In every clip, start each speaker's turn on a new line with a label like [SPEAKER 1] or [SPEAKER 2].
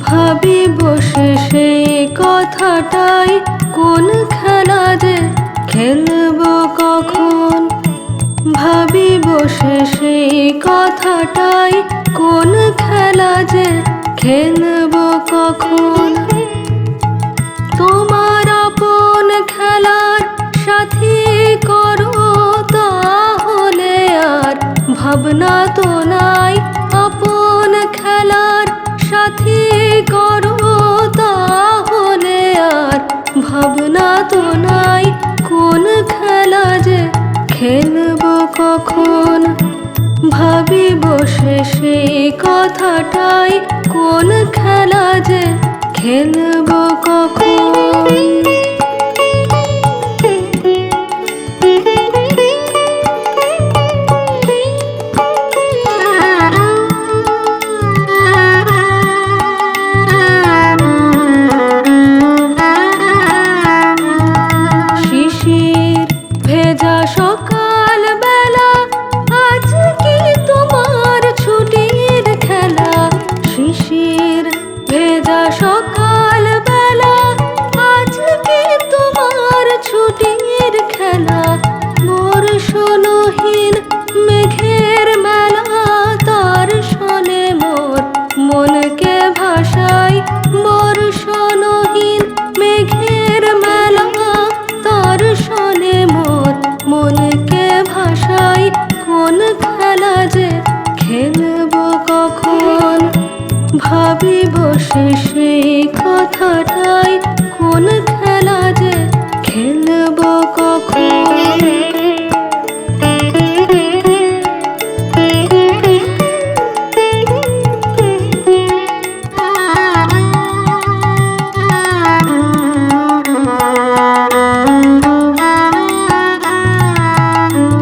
[SPEAKER 1] ভাবি বসে সেই কথাটাই? কোন খেলা যে খেলব কখন? ভাবি বসে সেই কথাটাই? কোন খেলা যে খেলব কখন? তোমার আপন খেলার সাথী করো তাহলে আর ভাবনা তো নাই ভাবনা তো নাই, কোন খেলা যে খেলব কখন? ভাবি বসে সেই কথাটাই, কোন খেলা যে খেলব সেই কথাটাই কোন খেলা যে খেলব কখন?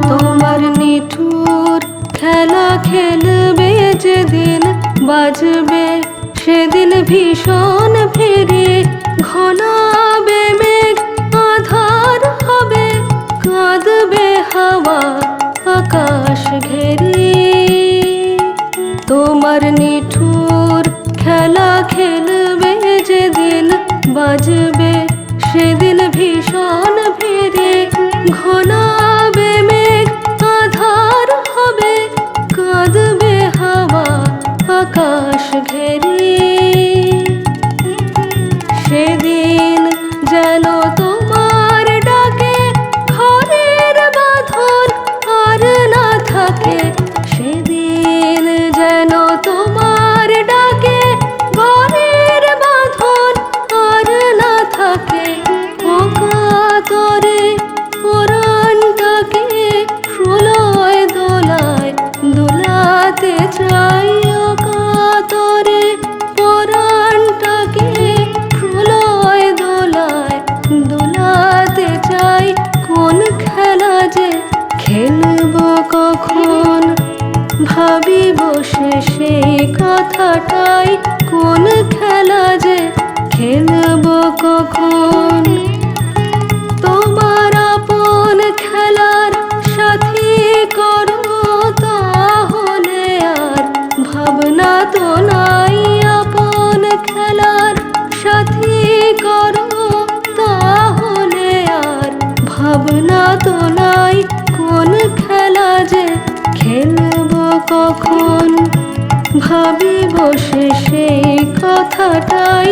[SPEAKER 1] তোমার নিঠুর খেলা খেলবে যেদিন বাজবে। সেদিন ভীষণ ফেরে ঘনাবে মেঘ, আধার হবে, কাঁদবে হাওয়া, আকাশ ঘেরে। তোমার নিঠুর খেলা খেলবে যেদিন বাজবে, সেদিন ভীষণ ফেরে ঘনাবে দোলাতে চাই অকাতরে পুরাণটাকে প্রলয় দোলায় দোলাতে চাই কোন খেলা যে খেলব কখন? ভাবি বসে সেই কথাটাই, কোন খেলা যে খেলব কখন? কখন ভাবি বসে সেই কথাটাই